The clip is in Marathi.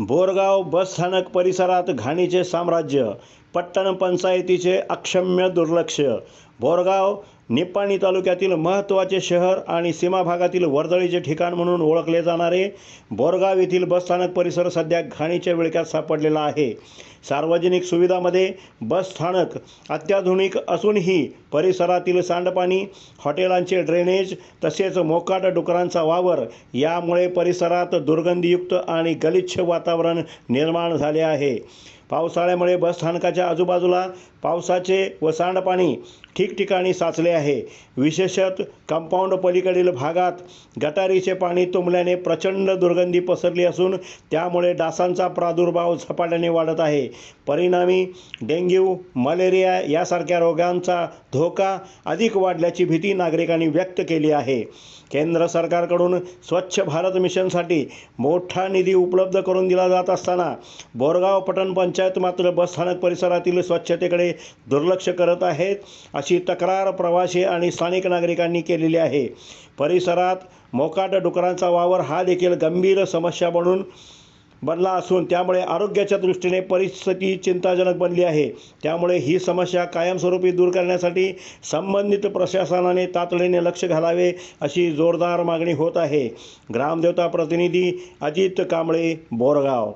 बोरगाव बसस्थानक परिसरात घाणीचे साम्राज्य पट्टण पंचायतीचे अक्षम्य दुर्लक्ष. बोरगाव निपाणी तालुक्यातील महत्त्वाचे शहर आणि सीमा भागातील वर्दळीचे ठिकाण म्हणून ओळखले जाणारे बोरगाव येथील बसस्थानक परिसर सध्या घाणीच्या विळक्यात सापडलेला आहे. सार्वजनिक सुविधामध्ये बसस्थानक अत्याधुनिक असूनही परिसरातील सांडपाणी हॉटेलांचे ड्रेनेज तसेच मोकाट डुकरांचा वावर यामुळे परिसरात दुर्गंधीयुक्त आणि गलिच्छ वातावरण निर्माण झाले आहे. पावसाळ्यामुळे बसस्थानकाच्या आजूबाजूला पावसाचे व सांडपाणी ठिकठिकाणी साचले आहे. विशेषत कंपाऊंड पलीकडील भागात गटारीचे पाणी तुंबल्याने प्रचंड दुर्गंधी पसरली असून त्यामुळे डासांचा प्रादुर्भाव झपाट्याने वाढत आहे. परिणामी डेंग्यू मलेरिया यासारख्या रोगांचा धोका अधिक वाढल्याची भीती नागरिकांनी व्यक्त केली आहे. केंद्र सरकारकडून स्वच्छ भारत मिशनसाठी मोठा निधी उपलब्ध करून दिला जात असताना बोरगाव पटण पंचायत मात्र बसस्थानक परिसरातील स्वच्छतेकडे दुर्लक्ष करत आहेत अशी तक्रार प्रवासी आणि स्थानिक नागरिकांनी केलेली आहे. परिसरात मोकाट डुकरांचा वावर हा देखील गंभीर समस्या बनून बनला असून त्यामुळे आरोग्याच्या दृष्टीने परिस्थिती चिंताजनक बनली आहे. त्यामुळे ही समस्या कायमस्वरूपी दूर करण्यासाठी संबंधित प्रशासनाने तातडीने लक्ष घालावे अशी जोरदार मागणी होत आहे. ग्रामदेवता प्रतिनिधी अजित कांबळे बोरगाव.